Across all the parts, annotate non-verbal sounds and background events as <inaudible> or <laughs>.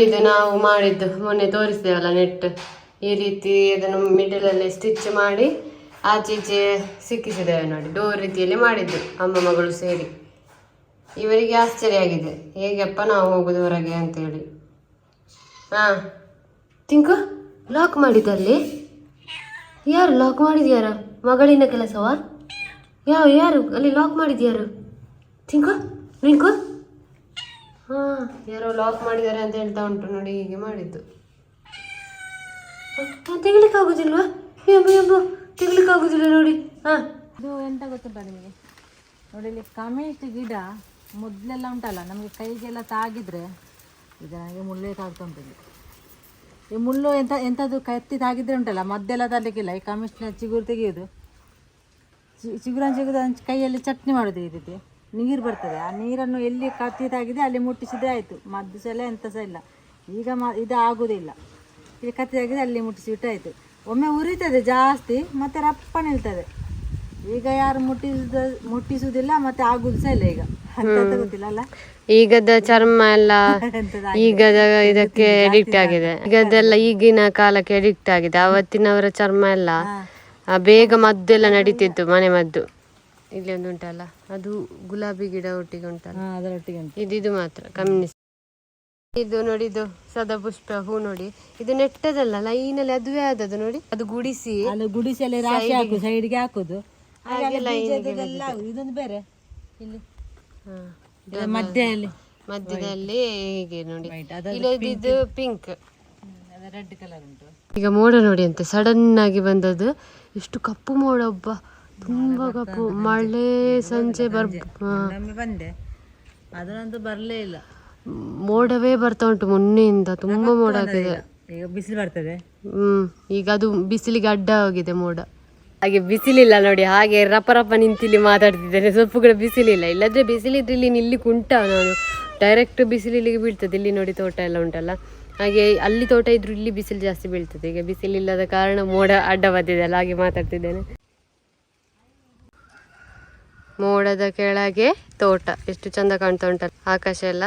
ನೋಡಿ ಇದು ನಾವು ಮಾಡಿದ್ದು. ಮೊನ್ನೆ ತೋರಿಸ್ತೇವಲ್ಲ ನೆಟ್. ಈ ರೀತಿ ಅದನ್ನು ಮಿಡಲ್ ಅಲ್ಲಿ ಸ್ಟಿಚ್ ಮಾಡಿ ಆಚೆ ಈಚೆ ಸಿಕ್ಕಿಸಿದ್ದೇವೆ ನೋಡಿ. ಡೋರ್ ರೀತಿಯಲ್ಲಿ ಮಾಡಿದ್ದು ಅಮ್ಮ ಮಗಳು ಸೇರಿ. ಇವರಿಗೆ ಆಶ್ಚರ್ಯ ಆಗಿದೆ. ಹೇಗಪ್ಪ ನಾವು ಹೋಗುದು ಹೊರಗೆ ಅಂತೇಳಿ ಹಾ. ತಿಂಕು ಲಾಕ್ ಮಾಡಿದಲ್ಲಿ ಯಾರು ಲಾಕ್ ಮಾಡಿದ್ಯಾರ? ಮಗಳಿನ ಕೆಲಸವಾ? ಯಾವ, ಯಾರು? ಅಲ್ಲಿ ಲಾಕ್ ಮಾಡಿದ್ಯಾರು? ತಿಂಕು ನಿಂಕು ಹಾ, ಯಾರೋ ಲಾಕ್ ಮಾಡಿದ್ದಾರೆ ಅಂತ ಹೇಳ್ತಾ ಉಂಟು ನೋಡಿ, ಹೀಗೆ ಮಾಡಿದ್ದು. ತೆಗಿಲಿಕ್ಕೆ ಆಗುದಿಲ್ವಾ? ಎಂಬ ಎಂಬ ಆಗುದಿಲ್ಲ ನೋಡಿ. ಹಾ. ಇದು ಎಂತ ಗೊತ್ತುಂಟ ನಿಮಗೆ? ನೋಡಿ, ಇಲ್ಲಿ ಕಮಿಟ್ ಗಿಡ ಮೊದಲೆಲ್ಲ ಉಂಟಲ್ಲ, ನಮಗೆ ಕೈಗೆಲ್ಲ ತಾಗಿದ್ರೆ ಇದು ನನಗೆ ಮುಳ್ಳೇ ತಾಗ್ತಾ ಉಂಟು ಈ ಮುಳ್ಳು ಎಂತ ಎಂಥದ್ದು ಕತ್ತಿ ತಾಗಿದ್ರೆ ಉಂಟಲ್ಲ, ಮದ್ದೆಲ್ಲ ತರಲಿಕ್ಕಿಲ್ಲ, ಈ ಕಮಿಷ್ನ ಚಿಗುರು ತೆಗೆಯೋದು. ಚಿಗುರನ್ನು ಚಿಗುರು ಕೈಯಲ್ಲಿ ಚಟ್ನಿ ಮಾಡೋದು ಈ ನೀರು ಬರ್ತದೆ. ಆ ನೀರನ್ನು ಎಲ್ಲಿ ಕತ್ತಿದಾಗಿದೆ ಅಲ್ಲಿ ಮುಟ್ಟಿಸಿದ್ರೆ ಆಯಿತು. ಮದ್ದು ಸಹ ಇಲ್ಲ. ಎಂಥ ಸಹ ಇಲ್ಲ ಈಗ ಮ ಇದು ಆಗುವುದಿಲ್ಲ ಇಲ್ಲಿ ಕತ್ತಿದಾಗಿದೆ ಅಲ್ಲಿ ಮುಟ್ಟಿಸಿಬಿಟ್ಟಾಯಿತು ಒಮ್ಮೆ ಉರಿತದೆ ಜಾಸ್ತಿ ಮತ್ತು ರಪ್ಪ ನಿಲ್ತದೆ. ಈಗ ಯಾರು ಮುಟ್ಟಿಸಿದ ಮುಟ್ಟಿಸುವುದಿಲ್ಲ ಮತ್ತೆ ಆಗುದು ಸಹ ಇಲ್ಲ ಈಗ. ಅಂತ ಗೊತ್ತಿಲ್ಲ ಅಲ್ಲ? ಈಗದ ಚರ್ಮ ಎಲ್ಲ ಈಗ ಈಗದ ಇದಕ್ಕೆ ಎಡಿಕ್ಟ್ ಆಗಿದೆ. ಈಗದೆಲ್ಲ ಈಗಿನ ಕಾಲಕ್ಕೆ ಎಡಿಕ್ಟ್ ಆಗಿದೆ. ಅವತ್ತಿನವರ ಚರ್ಮ ಎಲ್ಲ ಬೇಗ ಮದ್ದೆಲ್ಲ ನಡೀತಿತ್ತು ಮನೆ ಮದ್ದು. ಇಲ್ಲಿ ಒಂದು ಉಂಟಲ್ಲ ಅದು ಗುಲಾಬಿ ಗಿಡ ಒಟ್ಟಿಗೆ ಉಂಟಲ್ಲ ಅದರೊಟ್ಟಿಗೆ ಉಂಟು ಇದು ಇದು ಮಾತ್ರ ಕಮ್ಯುನಿಸ್ಟ್ ಇದು ನೋಡಿ ಇದು ಸದಾಪುಷ್ಪ ಹೂ ನೋಡಿ. ಇದು ನೆಟ್ಟದಲ್ಲ ಲೈನ್ ಅಲ್ಲಿ ಅದುವೇ ಆದದ್ದು ನೋಡಿ. ಅದು ಗುಡಿಸಿ ಅಲ್ಲಿ ಗುಡಿಸಲ್ಲಿ ರಾಶಿ ಹಾಕು ಸೈಡ್ಗೆ ಹಾಕುದು. ಇದೊಂದು ಬೇರೆ. ಇಲ್ಲಿ. ಹಾ, ಮಧ್ಯದಲ್ಲಿ. ಮಧ್ಯದಲ್ಲಿ ಹೀಗೆ ನೋಡಿ. ಇಲ್ಲದಿದ್ದು ಪಿಂಕ್ ರೆಡ್ ಕಲರ್ ಉಂಟು. ಈಗ ಮೋಡ ನೋಡಿ ಅಂತೆ ಸಡನ್ ಆಗಿ ಬಂದದ್ದು. ಎಷ್ಟು ಕಪ್ಪು ಮೋಡ ಒಬ್ಬ. ತುಂಬಾ ಕಪ್ಪು. ಮಳೆ ಸಂಜೆ ಬರ್ ಒಮ್ಮೆ ಬಂದೆ. ಅದನ್ನಂತೂ ಬರಲೇ ಇಲ್ಲ. ಮೋಡವೇ ಬರ್ತಾ ಉಂಟು ಮೊನ್ನೆಯಿಂದ. ತುಂಬಾ ಮೋಡ ಆಗಿದೆ. ಈಗ ಬಿಸಿಲು ಬರ್ತದೆ. ಹ್ಮ್. ಈಗ ಅದು ಬಿಸಿಲಿಗೆ ಅಡ್ಡ ಹೋಗಿದೆ ಮೋಡ. ಹಾಗೆ ಬಿಸಿಲಿಲ್ಲ ನೋಡಿ ಹಾಗೆ ರಪ ರಪ ನಿಂತಿಲ್ಲಿ ಮಾತಾಡ್ತಿದ್ದೇನೆ ಸ್ವಲ್ಪ ಕೂಡ ಬಿಸಿಲಿಲ್ಲ. ಇಲ್ಲದ್ರೆ ಬಿಸಿಲಿದ್ರೆ ಇಲ್ಲಿ ನಿಲ್ಲಿ ಕುಂಟ ನಾನು ಡೈರೆಕ್ಟ್ ಬಿಸಿಲು ಇಲ್ಲಿಗೆ ಬೀಳ್ತದೆ. ಇಲ್ಲಿ ನೋಡಿ ತೋಟ ಎಲ್ಲ ಉಂಟಲ್ಲ. ಹಾಗೆ ಅಲ್ಲಿ ತೋಟ ಇದ್ರು ಇಲ್ಲಿ ಬಿಸಿಲು ಜಾಸ್ತಿ ಬೀಳ್ತದೆ. ಈಗ ಬಿಸಿಲಿಲ್ಲದ ಕಾರಣ ಮೋಡ ಅಡ್ಡ ಬದ್ದಿದೆ ಅಲ್ಲ ಹಾಗೆ ಮಾತಾಡ್ತಿದ್ದೇನೆ. ಮೋಡದ ಕೆಳಗೆ ತೋಟ. ಎಷ್ಟು ಚಂದ ಕಾಣ್ತಾ ಉಂಟಲ್ಲ ಆಕಾಶ ಎಲ್ಲ.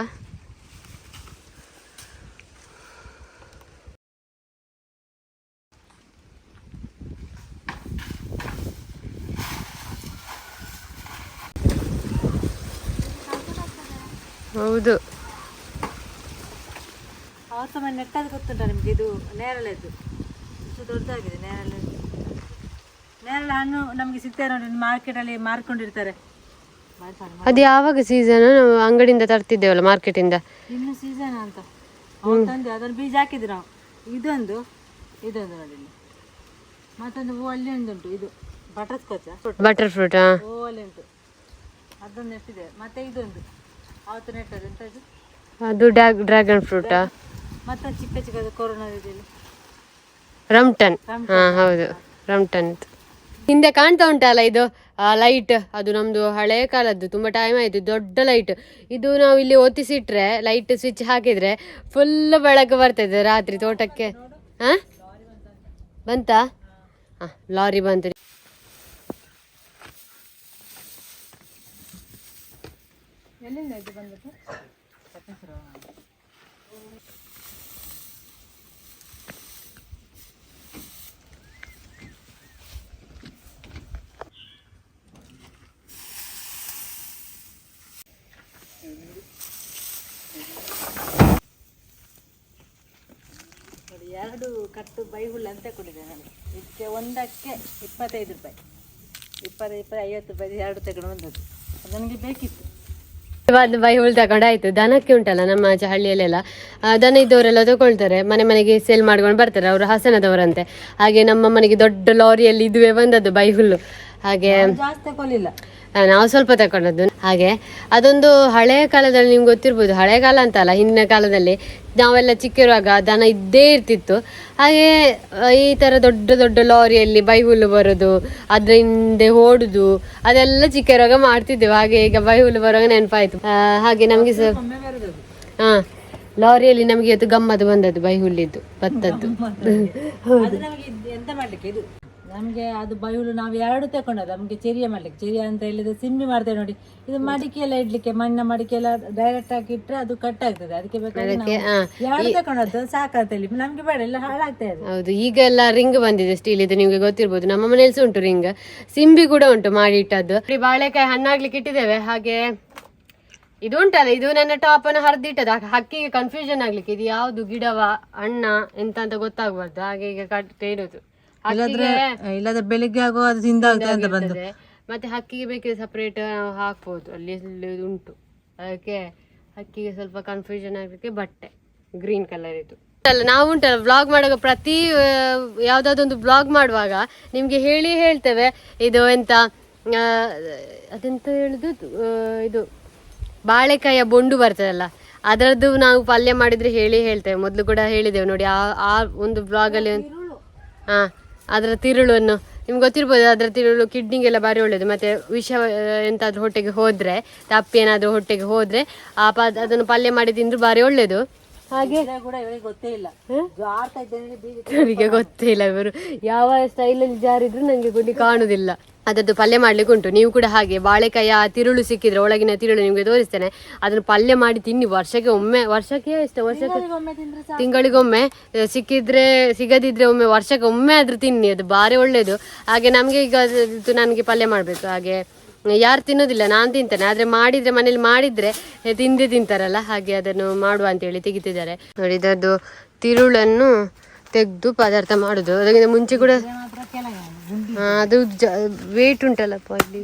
ಹೌದು. ನೆಟ್ಟದ್ದು ಗೊತ್ತುಂಟ ನಿಮ್ಗೆ? ಇದು ನೇರಳೆದು ದೊಡ್ಡದಾಗಿದೆ ನೇರಳೆ ನೇರಳೆ ಹಣ್ಣು ನಮಗೆ ಸಿಗ್ತದೆ ನೋಡಿ ಮಾರ್ಕೆಟಲ್ಲಿ ಮಾರ್ಕೊಂಡಿರ್ತಾರೆ. ಅದು ಯಾವಾಗ ಸೀಸನ್ ನಾವು ಅಂಗಡಿಯಿಂದ ತರ್ತಿದ್ದೇವಲ್ಲ ಮಾರ್ಕೆಟಿಂದ ಇನ್ನು ಸೀಸನ್ ಅಂತ. ಅವ್ರು ತಂದು ಅದನ್ನು ಬೀಜ ಹಾಕಿದ್ರು ನಾವು. ಇದೊಂದು ಇದೊಂದು ನೋಡಿ ಇಲ್ಲಿ. ಮತ್ತೊಂದು ಹೂ ಅಲ್ಲಿ ಒಂದುಂಟು ಇದು ಬಟರ್ ಸ್ಕಾಚ್ ಬಟರ್ ಫ್ರೂಟ್ ಹೂ ಅಲ್ಲಿ ಉಂಟು. ಅದೊಂದು ನೆಟ್ಟಿದೆ ಮತ್ತೆ ಇದೊಂದು. ಅವತ್ತು ನೆಟ್ಟದು ಎಂತ ಇದು? ಅದು ಡ್ರ್ಯಾಗನ್ ಫ್ರೂಟಾ ಮತ್ತೊಂದು ಚಿಕ್ಕ ಚಿಕ್ಕದು ಕೊರೋನಾ ಇದೆಯಲ್ಲಿ. ರಮ್ಟನ್ ಹಾ ಹೌದು. ರಮ್ಟನ್ ಅಂತ. ಹಿಂದೆ ಕಾಣ್ತಾ ಉಂಟಲ್ಲ ಇದು ಲೈಟ್ ಅದು ನಮ್ದು ಹಳೆ ಕಾಲದ್ದು, ತುಂಬಾ ಟೈಮ್ ಆಯ್ತು ದೊಡ್ಡ ಲೈಟ್ ಇದು ನಾವು ಇಲ್ಲಿ ಒತ್ತಿಸಿಟ್ರೆ ಲೈಟ್ ಸ್ವಿಚ್ ಹಾಕಿದ್ರೆ ಫುಲ್ ಬೆಳಕು ಬರ್ತದೆ ರಾತ್ರಿ ತೋಟಕ್ಕೆ. ಹಾ ಬಂತಾ? ಹಾ ಲಾರಿ ಬಂತು. ಎಲ್ಲಿಂದ ಬಂದದ್ದು ನೋಡಿ ಎರಡು ಕಟ್ಟು ಬೈಹುಲ್ಲು ಅಂತ ಕೊಟ್ಟಿದೆ ನಾನು. ಇದಕ್ಕೆ ಒಂದಕ್ಕೆ ಇಪ್ಪತ್ತೈದು ರೂಪಾಯಿ. ಇಪ್ಪತ್ತೈದು ಇಪ್ಪತ್ತು ಐವತ್ತು ರೂಪಾಯಿ ಎರಡು ತಗೊಂಡು ಬಂದದ್ದು. ನನಗೆ ಬೇಕಿತ್ತು. ಅದು ಬೈ ಹುಲ್ ತಗೊಂಡಾಯ್ತು ದನಕ್ಕೆ ಉಂಟಲ್ಲ ನಮ್ಮ ಆಚೆ ಹಳ್ಳಿಯಲ್ಲೆಲ್ಲ. ದನ ಇದ್ದವರೆಲ್ಲ ತಗೊಳ್ತಾರೆ. ಮನೆ ಮನೆಗೆ ಸೇಲ್ ಮಾಡ್ಕೊಂಡು ಬರ್ತಾರೆ ಅವರು ಹಾಸನದವರಂತೆ. ಹಾಗೆ ನಮ್ಮ ಮನೆಗೆ ದೊಡ್ಡ ಲಾರಿಯಲ್ಲಿ ಇದುವೆ ಬಂದದ್ದು ಬೈ ಹುಲ್ಲು ಹಾಗೆ ಜಾಸ್ತಿ ತಗೊಳ್ಳಿಲ್ಲ ನಾವು ಸ್ವಲ್ಪ ತಗೊಂಡದ್ದು ಹಾಗೆ, ಅದೊಂದು ಹಳೆಯ ಕಾಲದಲ್ಲಿ ನಿಮ್ಗೆ ಗೊತ್ತಿರ್ಬೋದು ಹಳೆಯ ಕಾಲ ಅಂತ ಅಲ್ಲ ಹಿಂದಿನ ಕಾಲದಲ್ಲಿ ನಾವೆಲ್ಲ ಚಿಕ್ಕಿರುವಾಗ ದನ ಇದ್ದೇ ಇರ್ತಿತ್ತು. ಹಾಗೆ ಈ ಥರ ದೊಡ್ಡ ದೊಡ್ಡ ಲಾರಿಯಲ್ಲಿ ಬೈ ಹುಲ್ಲು ಬರೋದು, ಅದರ ಹಿಂದೆ ಓಡುದು, ಅದೆಲ್ಲ ಚಿಕ್ಕಿರುವಾಗ ಮಾಡ್ತಿದ್ದೆವು. ಹಾಗೆ ಈಗ ಬೈ ಹುಲ್ಲು ಬರುವಾಗ ನೆನಪಾಯ್ತು. ಹಾಗೆ ನಮಗೆ ಸಹ ಹಾಂ ಲಾರಿಯಲ್ಲಿ ನಮಗೆ ಅದು ಗಮ್ಮತ್ತು ಬಂದದ್ದು ಬೈಹುಲ್ಲಿದ್ದು ಭತ್ತದ್ದು ಅದು ನಮಗೆ ಅದು ಬಯಲು ನಾವು ಎರಡು ತಗೊಂಡದ್ದು ನಮಗೆ ಚೆರಿಯ ಮಾಡ್ಲಿಕ್ಕೆ. ಚೆರಿಯ ಅಂತ ಹೇಳಿದ್ರೆ ಸಿಂಬಿ ಮಾಡ್ತೇವೆ ನೋಡಿ. ಇದು ಮಡಿಕೆ ಎಲ್ಲ ಇಡ್ಲಿಕ್ಕೆ ಮಣ್ಣ ಮಡಿಕೆ ಎಲ್ಲ ಡೈರೆಕ್ಟ್ ಆಗಿ ಇಟ್ರೆ ಅದು ಕಟ್ ಆಗ್ತದೆ. ಅದಕ್ಕೆ ಬೇಕಾದ್ರೆ ಎರಡು ತಗೊಂಡದ್ದು ಸಾಕಂತ ಹೇಳಿ ನಮ್ಗೆ ಬೇಡ ಎಲ್ಲ ಹಾಳಾಗ್ತಾ ಇದೆ. ಹೌದು ಈಗ ಎಲ್ಲ ರಿಂಗ್ ಬಂದಿದೆ ಸ್ಟೀಲ್ ಇದು ನಿಮ್ಗೆ ಗೊತ್ತಿರ್ಬೋದು. ನಮ್ಮ ಮನೇಲಿ ಉಂಟು ರಿಂಗ್ ಸಿಂಬಿ ಕೂಡ ಉಂಟು ಮಾಡಿ ಇಟ್ಟದ್ದು. ಬಾಳೆಕಾಯಿ ಹಣ್ಣಾಗ್ಲಿಕ್ಕೆ ಇಟ್ಟಿದ್ದೇವೆ. ಹಾಗೆ ಇದು ಉಂಟಲ್ಲ ಇದು ನನ್ನ ಟಾಪ್ ಅನ್ನು ಹರಿದಿಟ್ಟದ ಹಕ್ಕಿಗೆ ಕನ್ಫ್ಯೂಷನ್ ಆಗ್ಲಿಕ್ಕೆ. ಇದು ಯಾವ್ದು ಗಿಡವ ಅಣ್ಣ ಎಂತ ಅಂತ ಗೊತ್ತಾಗ್ಬಾರ್ದು. ಹಾಗೆ ಈಗ ಕಟ್ ಇರೋದು ಇಲ್ಲದ್ರೆ ಬೆಳಿಗ್ಗೆ ಆಗೋ ಅದು ತಿಂದಾಗ್ತದೆ ಅಂತ ಬಂದು. ಮತ್ತೆ ಹಕ್ಕಿಗೆ ಬೇಕಿದ್ರೆ ಸಪ್ರೇಟ್ ನಾವು ಹಾಕ್ಬೋದು. ಅಲ್ಲಿ ಉಂಟು. ಅದಕ್ಕೆ ಹಕ್ಕಿಗೆ ಸ್ವಲ್ಪ ಕನ್ಫ್ಯೂಷನ್ ಆಗಲಿಕ್ಕೆ ಬಟ್ಟೆ ಗ್ರೀನ್ ಕಲರ್ ಇದು ಅಲ್ಲ ನಾವು ಉಂಟಲ್ಲ ಬ್ಲಾಗ್ ಮಾಡುವಾಗ ಪ್ರತಿ ಯಾವುದಾದೊಂದು ಬ್ಲಾಗ್ ಮಾಡುವಾಗ ನಿಮಗೆ ಹೇಳಿ ಹೇಳ್ತೇವೆ. ಇದು ಎಂತ ಅದೆಂತ ಹೇಳುದು? ಇದು ಬಾಳೆಕಾಯಿಯ ಬೊಂಡು ಬರ್ತದಲ್ಲ ಅದರದ್ದು ನಾವು ಪಲ್ಯ ಮಾಡಿದ್ರೆ ಹೇಳಿ ಹೇಳ್ತೇವೆ. ಮೊದಲು ಕೂಡ ಹೇಳಿದ್ದೇವೆ ನೋಡಿ ಆ ಆ ಒಂದು ಬ್ಲಾಗಲ್ಲಿ ಹಾ ಅದರ ತಿರುಳನ್ನು ನಿಮ್ಗೆ ಗೊತ್ತಿರ್ಬೋದು ಅದರ ತಿರುಳು ಕಿಡ್ನಿಗೆಲ್ಲ ಭಾರಿ ಒಳ್ಳೇದು. ಮತ್ತೆ ವಿಷ ಎಂತಾದರೂ ಹೊಟ್ಟೆಗೆ ಹೋದ್ರೆ ತಪ್ಪಿ ಏನಾದರೂ ಹೊಟ್ಟೆಗೆ ಹೋದ್ರೆ ಆ ಪ ಅದನ್ನು ಪಲ್ಯ ಮಾಡಿ ತಿಂದರೂ ಭಾರಿ ಒಳ್ಳೇದು. ಹಾಗೆ ಇವರಿಗೆ ಗೊತ್ತೇ ಇಲ್ಲ. ಗೊತ್ತಿಲ್ಲ ಇವರು. ಯಾವ ಸ್ಟೈಲಲ್ಲಿ ಜಾರಿದ್ರು ನನಗೆ ಗುಡಿ ಕಾಣುದಿಲ್ಲ. ಅದದ್ದು ಪಲ್ಯ ಮಾಡ್ಲಿಕ್ಕೆ ಉಂಟು. ನೀವು ಕೂಡ ಹಾಗೆ ಬಾಳೆಕಾಯಿ ಆ ತಿರುಳು ಸಿಕ್ಕಿದ್ರೆ ಒಳಗಿನ ತಿರುಳು ನಿಮಗೆ ತೋರಿಸ್ತೇನೆ. ಅದನ್ನು ಪಲ್ಯ ಮಾಡಿ ತಿನ್ನಿ. ವರ್ಷಕ್ಕೆ ಒಮ್ಮೆ ವರ್ಷಕ್ಕೆ ಎಷ್ಟು? ವರ್ಷಕ್ಕೆ ತಿಂಗಳಿಗೊಮ್ಮೆ ಸಿಕ್ಕಿದ್ರೆ ಸಿಗದಿದ್ರೆ ಒಮ್ಮೆ ವರ್ಷಕ್ಕೆ ಒಮ್ಮೆ ಆದ್ರೂ ತಿನ್ನಿ. ಅದು ಭಾರಿ ಒಳ್ಳೇದು. ಹಾಗೆ ನಮಗೆ ಈಗ ನನಗೆ ಪಲ್ಯ ಮಾಡಬೇಕು. ಹಾಗೆ ಯಾರು ತಿನ್ನೋದಿಲ್ಲ ನಾನು ತಿಂತೇನೆ. ಆದರೆ ಮಾಡಿದ್ರೆ ಮನೇಲಿ ಮಾಡಿದ್ರೆ ತಿಂದೇ ತಿಂತಾರಲ್ಲ ಹಾಗೆ ಅದನ್ನು ಮಾಡುವ ಅಂತೇಳಿ ತೆಗಿತಿದ್ದಾರೆ. ನೋಡಿ ಇದರದ್ದು ತಿರುಳನ್ನು ತೆಗೆದು ಪದಾರ್ಥ ಮಾಡೋದು. ಅದಕ್ಕಿಂತ ಮುಂಚೆ ಕೂಡ ಮಾತ್ರ ಕೆಳಗೆ ಗುಂಡಿ ಆ, ಅದು ವೇಟ್ ಉಂಟಲ್ಲಪ್ಪ ಅಲ್ಲಿ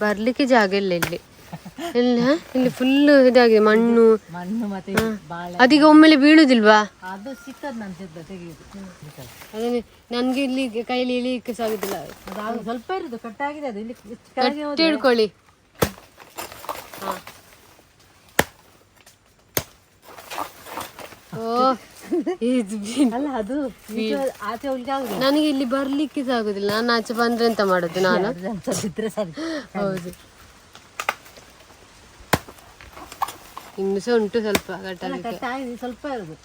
ಬರ್ಲಿಕ್ಕೆ ಜಾಗ ಇಲ್ಲ ಇಲ್ಲಿ. ಇಲ್ಲ ಇಲ್ಲಿ ಫುಲ್ ಇದಾಗಿದೆ ಮಣ್ಣು. ಮಣ್ಣು ಮತ್ತೆ ಬಾಳೆ. ಅದೀಗ ಒಮ್ಮೆಲೆ ಬೀಳುದಿಲ್ವಾ? ಅದು ಸಿಕ್ಕದ್ ಅದನ್ನೇ ನನ್ಗೆ ಇಲ್ಲಿ ಕೈಲಿ ಇಳಿಯಕ್ಕೆ ಸಾಗುದಿಲ್ಲ. ಸ್ವಲ್ಪ ಇರುದು ಕಟ್ಟಾಗಿದೆ ಅದು. ಇಲ್ಲಿ ಹಿಡ್ಕೊಳ್ಳಿ. ಹಾ. ಅಲ್ಲ ಅದು ಆಚೆ ಹೋಗ್ಲಿಕ್ಕೆ ಆಗುದಿಲ್ಲ ನನಗೆ ಇಲ್ಲಿ ಬರ್ಲಿಕ್ಕೆ ಆಗುದಿಲ್ಲ. ನಾನು ಆಚೆ ಬಂದ್ರೆ ಎಂತ ಮಾಡುದು ನಾನು? ಅದು ಸ್ವಲ್ಪ ಇದ್ರೆ ಸರಿ. ಹೌದು. ಇನ್ನು ಸಹ ಉಂಟು ಸ್ವಲ್ಪ ಅಲ್ಲ ಸ್ವಲ್ಪ ಇರುದು.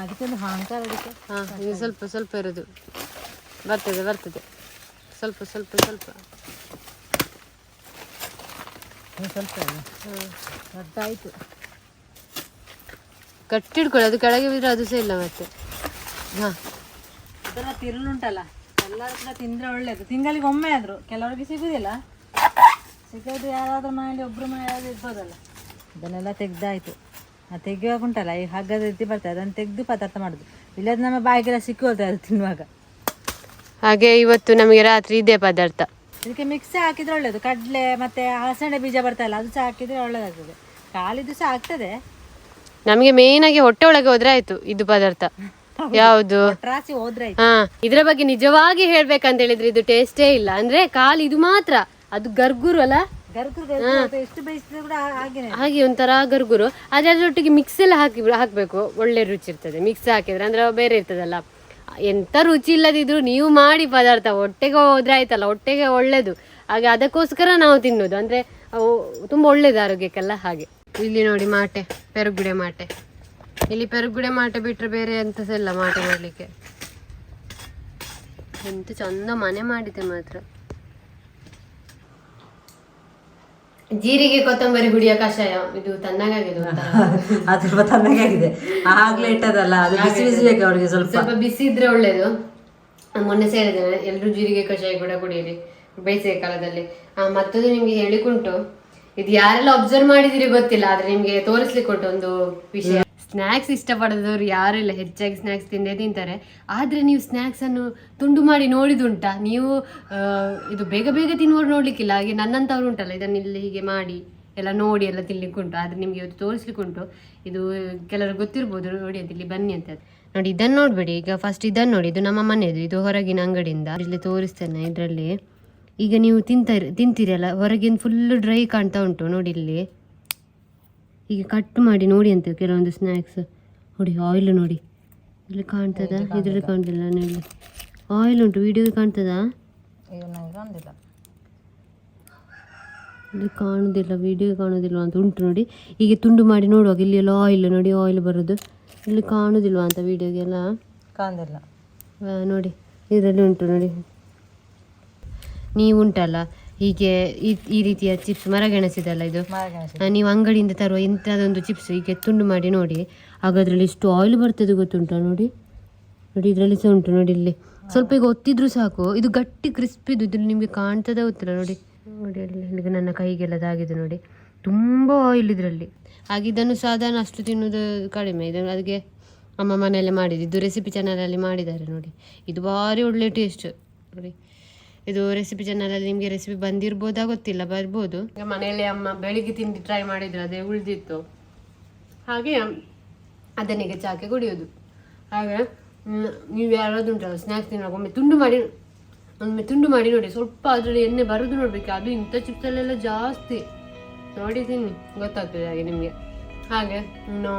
ಅದಕ್ಕೊಂದು ಅಹಂಕಾರ ಅದಕ್ಕೆ. ಹಾ ಇನ್ನು ಸ್ವಲ್ಪ ಸ್ವಲ್ಪ ಇರೋದು. ಬರ್ತದೆ ಬರ್ತದೆ. ಸ್ವಲ್ಪ ಸ್ವಲ್ಪ ಸ್ವಲ್ಪ. ಇನ್ನು ಸ್ವಲ್ಪ ಆಯ್ತು ಕಟ್ಟಿಡ್ಕೊಳ್ಳಿ ಅದು ಕೆಳಗೆ ಬಿದ್ರೆ ಅದು ಸಹ ಇಲ್ಲ ಮತ್ತೆ. ಹಾ. ಅದೆಲ್ಲ ತಿರುಳುಂಟಲ್ಲ ಎಲ್ಲರೂ ಕೂಡ ತಿಂದ್ರೆ ಒಳ್ಳೆಯದು ತಿಂಗಳಿಗೆ ಒಮ್ಮೆ ಆದ್ರು ಕೆಲವರಿಗೆ ಸಿಗೋದಿಲ್ಲ. ಸಿಗೋದು ಯಾರಾದರೂ ಮಾಡಿ ಒಬ್ಬರು ಯಾರಾದ್ರೂ ಇರ್ಬೋದಲ್ಲ. ಅದನ್ನೆಲ್ಲ ತೆಗ್ದಾಯ್ತು. ಆ ತೆಗಿಯುವಾಗ ಉಂಟಲ್ಲ ಈ ಹಗ್ಗದ ರೀತಿ ಬರ್ತದೆ ಅದನ್ನು ತೆಗೆದು ಪದಾರ್ಥ ಮಾಡೋದು. ಇಲ್ಲದ ನಮ್ಮ ಬಾಯಿಗೆಲ್ಲ ಸಿಕ್ಕೋಳ್ತದೆ ಅದು ತಿನ್ನುವಾಗ. ಹಾಗೆ ಇವತ್ತು ನಮಗೆ ರಾತ್ರಿ ಇದೇ ಪದಾರ್ಥ. ಇದಕ್ಕೆ ಮಿಕ್ಸ್ ಹಾಕಿದ್ರೆ ಒಳ್ಳೆಯದು ಕಡಲೆ ಮತ್ತೆ ಹಲಸಂಡೆ ಬೀಜ ಬರ್ತಲ್ಲ ಅದು ಸಹ ಹಾಕಿದರೆ ಒಳ್ಳೆಯದಾಗ್ತದೆ ಕಾಲಿದು ಸಹ ಆಗ್ತದೆ. ನಮಗೆ ಮೇನ್ ಆಗಿ ಹೊಟ್ಟೆ ಒಳಗೆ ಹೋದ್ರೆ ಆಯ್ತು ಇದು ಪದಾರ್ಥ. ಯಾವುದು? ಹಾ ಇದ್ರ ಬಗ್ಗೆ ನಿಜವಾಗಿ ಹೇಳ್ಬೇಕಂತ ಹೇಳಿದ್ರೆ ಇದು ಟೇಸ್ಟೇ ಇಲ್ಲ. ಅಂದ್ರೆ ಕಾಲು ಇದು ಮಾತ್ರ. ಅದು ಗರ್ಗುರು ಅಲ್ಲ? ಹಾಗೆ ಒಂಥರ ಗರ್ಗುರು. ಅದೇ ಅದ್ರೊಟ್ಟಿಗೆ ಮಿಕ್ಸ್ ಎಲ್ಲ ಹಾಕಿ ಹಾಕ್ಬೇಕು. ಒಳ್ಳೆ ರುಚಿ ಇರ್ತದೆ. ಮಿಕ್ಸ್ ಹಾಕಿದ್ರೆ ಅಂದ್ರೆ ಬೇರೆ ಇರ್ತದಲ್ಲ. ಎಂತ ರುಚಿ ಇಲ್ಲದಿದ್ರು ನೀವು ಮಾಡಿ ಪದಾರ್ಥ. ಹೊಟ್ಟೆಗೆ ಹೋದ್ರೆ ಆಯ್ತಲ್ಲ ಹೊಟ್ಟೆಗೆ ಒಳ್ಳೇದು. ಹಾಗೆ ಅದಕ್ಕೋಸ್ಕರ ನಾವು ತಿನ್ನೋದು. ಅಂದ್ರೆ ತುಂಬಾ ಒಳ್ಳೇದು ಆರೋಗ್ಯಕ್ಕೆಲ್ಲ ಹಾಗೆ. ಇಲ್ಲಿ ನೋಡಿ ಮಾಟೆ ಪೆರುಗುಡೆ ಮಾಟೆ. ಇಲ್ಲಿ ಪೆರುಗುಡೆ ಮಾಟೆ ಬಿಟ್ಟರೆ ಬೇರೆ ಸಹ ಇಲ್ಲ ಮಾಟೆ ಮಾಡಲಿಕ್ಕೆ? ಎಂತ ಚಂದ ಮನೆ ಮಾಡಿದೆ ಮಾತ್ರ. ಜೀರಿಗೆ ಕೊತ್ತಂಬರಿ ಹುಡಿಯ ಕಷಾಯ ಇದು ತಣ್ಣಗಾಗಿದೆ. <laughs> ಅದು ಸ್ವಲ್ಪ ತಣ್ಣಗಾಗಿದೆ. ಆಗ್ಲೇ ಇಟ್ಟದಲ್ಲ ಅದು ಬಿಸಿ ಬಿಸಿ ಬೇಕು ಅವರಿಗೆ ಸ್ವಲ್ಪ. ಸ್ವಲ್ಪ ಬಿಸಿ ಇದ್ರೆ ಒಳ್ಳೇದು. ನಾನ್ ಮೊನ್ನೆ ಸೇರಿದ್ದೇನೆ ಎಲ್ಲರೂ ಜೀರಿಗೆ ಕಷಾಯ ಕೂಡ ಕುಡಿಯಿರಿ ಬೇಸಿಗೆ ಕಾಲದಲ್ಲಿ. ಆ, ಮತ್ತೊಂದು ನಿಮ್ಗೆ ಹೇಳಿಕುಂಟು. ಇದು ಯಾರೆಲ್ಲ ಅಬ್ಸರ್ವ್ ಮಾಡಿದಿರಿ ಗೊತ್ತಿಲ್ಲ ಆದ್ರೆ ನಿಮ್ಗೆ ತೋರಿಸ್ಲಿಕ್ಕೆ ಉಂಟು ಒಂದು ವಿಷಯ ಸ್ನ್ಯಾಕ್ಸ್ ಇಷ್ಟಪಡದವ್ರು ಯಾರು ಇಲ್ಲ ಹೆಚ್ಚಾಗಿ ಸ್ನ್ಯಾಕ್ಸ್ ತಿಂದೇ ತಿಂತಾರೆ. ಆದ್ರೆ ನೀವು ಸ್ನಾಕ್ಸ್ ಅನ್ನು ತುಂಡು ಮಾಡಿ ನೋಡಿದುಂಟಾ ನೀವು ಇದು ಬೇಗ ಬೇಗ ತಿನ್ನುವವ್ರು ನೋಡ್ಲಿಕ್ಕಿಲ್ಲ ಹಾಗೆ ನನ್ನಂತವ್ರು ಉಂಟಲ್ಲ ಇದನ್ನ ಇಲ್ಲಿ ಹೀಗೆ ಮಾಡಿ ಎಲ್ಲ ನೋಡಿ ಎಲ್ಲ ತಿನ್ಲಿಕ್ಕೆ ಉಂಟು ಆದ್ರೆ ನಿಮ್ಗೆ ಇವತ್ತು ತೋರಿಸ್ಲಿಕ್ಕೆ ಉಂಟು ಇದು ಕೆಲವರು ಗೊತ್ತಿರ್ಬೋದು ನೋಡಿ ಅಂತ ಇಲ್ಲಿ ಬನ್ನಿ ಅಂತ. ನೋಡಿ ಇದನ್ನ ನೋಡ್ಬೇಡಿ. ಈಗ ಫಸ್ಟ್ ಇದನ್ನ ನೋಡಿ ಇದು ನಮ್ಮ ಮನೆಯದು ಇದು ಹೊರಗಿನ ಅಂಗಡಿಯಿಂದ ಇಲ್ಲಿ ತೋರಿಸ್ತೇನೆ ಇದರಲ್ಲಿ. ಈಗ ನೀವು ತಿಂತ ತಿಂತೀರಲ್ಲ ಹೊರಗಿನ ಫುಲ್ ಡ್ರೈ ಕಾಣ್ತಾ ಉಂಟು ನೋಡಿ ಇಲ್ಲಿ. ಈಗ ಕಟ್ ಮಾಡಿ ನೋಡಿ ಅಂತ ಕೆಲವೊಂದು ಸ್ನ್ಯಾಕ್ಸ್ ನೋಡಿ ಆಯಿಲ್ ನೋಡಿ. ಇಲ್ಲಿ ಕಾಣ್ತದ? ಇದರಲ್ಲಿ ಕಾಣ್ತಿಲ್ಲ ಇಲ್ಲಿ. ಆಯಿಲ್ ಉಂಟು ವಿಡಿಯೋ ಕಾಣ್ತದಾ? ಇಲ್ಲಿ ಕಾಣೋದಿಲ್ಲ ವಿಡಿಯೋ ಕಾಣೋದಿಲ್ಲ ಅಂತ ಉಂಟು ನೋಡಿ. ಈಗ ತುಂಡು ಮಾಡಿ ನೋಡುವಾಗ ಇಲ್ಲಿ ಎಲ್ಲ ಆಯಿಲ್ ನೋಡಿ ಆಯಿಲ್ ಬರೋದು. ಇಲ್ಲಿ ಕಾಣೋದಿಲ್ವಾ ಅಂತ ವಿಡಿಯೋಗೆಲ್ಲ ಕಾಣುದಿಲ್ಲ ನೋಡಿ ಇದರಲ್ಲಿ ಉಂಟು ನೋಡಿ. ನೀವು ಉಂಟಲ್ಲ ಹೀಗೆ ಈ ಈ ರೀತಿಯ ಚಿಪ್ಸ್ ಮರಗೆಣಸಿದಲ್ಲ ಇದು? ಆ, ನೀವು ಅಂಗಡಿಯಿಂದ ತರುವ ಇಂಥದ್ದೊಂದು ಚಿಪ್ಸ್ ಹೀಗೆ ತುಂಡು ಮಾಡಿ ನೋಡಿ. ಆಗ ಅದರಲ್ಲಿ ಎಷ್ಟು ಆಯಿಲ್ ಬರ್ತದೆ ಗೊತ್ತುಂಟಾ ನೋಡಿ? ನೋಡಿ ಇದರಲ್ಲಿ ಸಹ ಉಂಟು ನೋಡಿ ಇಲ್ಲಿ. ಸ್ವಲ್ಪ ಈಗ ಒತ್ತಿದ್ರು ಸಾಕು. ಇದು ಗಟ್ಟಿ ಕ್ರಿಸ್ಪಿದು ಇದ್ರಲ್ಲಿ ನಿಮಗೆ ಕಾಣ್ತದ ಗೊತ್ತಿಲ್ಲ ನೋಡಿ. ನೋಡಿ ಅಲ್ಲಿ ಈಗ ನನ್ನ ಕೈಗೆಲ್ಲ ತಾಗಿದೆ ನೋಡಿ. ತುಂಬ ಆಯಿಲ್ ಇದರಲ್ಲಿ. ಹಾಗೆ ಇದನ್ನು ಸಾಧಾರಣ ಅಷ್ಟು ತಿನ್ನೋದು ಕಡಿಮೆ. ಇದನ್ನು ಅದಕ್ಕೆ ಅಮ್ಮ ಮನೆಯಲ್ಲೇ ಮಾಡಿದ್ದು. ಇದು ರೆಸಿಪಿ ಚಾನಲಲ್ಲಿ ಮಾಡಿದ್ದಾರೆ ನೋಡಿ. ಇದು ಭಾರಿ ಒಳ್ಳೆ ಟೇಸ್ಟ್ ನೋಡಿ. ಇದು ರೆಸಿಪಿ ಚಾನಲಲ್ಲಿ ನಿಮಗೆ ರೆಸಿಪಿ ಬಂದಿರ್ಬೋದಾ ಗೊತ್ತಿಲ್ಲ, ಬರ್ಬೋದು. ಈಗ ಮನೆಯಲ್ಲಿ ಅಮ್ಮ ಬೆಳಿಗ್ಗೆ ತಿಂಡಿ ಟ್ರೈ ಮಾಡಿದ್ರು ಅದೇ ಉಳಿದಿತ್ತು. ಹಾಗೆ ಅದನ್ನೀಗ ಚಾಕೆ ಕುಡಿಯೋದು. ಹಾಗೆ ನೀವು ಯಾರಾದ್ರೂ ಸ್ನ್ಯಾಕ್ಸ್ ತಿನ್ನೋಕೆ ಒಮ್ಮೆ ತುಂಡು ಮಾಡಿ, ಒಮ್ಮೆ ತುಂಡು ಮಾಡಿ ನೋಡಿ, ಸ್ವಲ್ಪ ಅದರಲ್ಲಿ ಎಣ್ಣೆ ಬರೋದು ನೋಡ್ಬೇಕು, ಅದು ಇಂಥ ಚಿಪ್ಸಲ್ಲೆಲ್ಲ ಜಾಸ್ತಿ. ನೋಡಿ ತಿನ್ನಿ, ಗೊತ್ತಾಗ್ತದೆ ಹಾಗೆ ನಿಮಗೆ. ಹಾಗೆ, ಇನ್ನು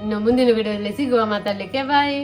ಇನ್ನು ಮುಂದಿನ ವಿಡಿಯೋದಲ್ಲಿ ಸಿಗುವ ಮಾತಾಡಲಿಕ್ಕೆ ಬಾಯ್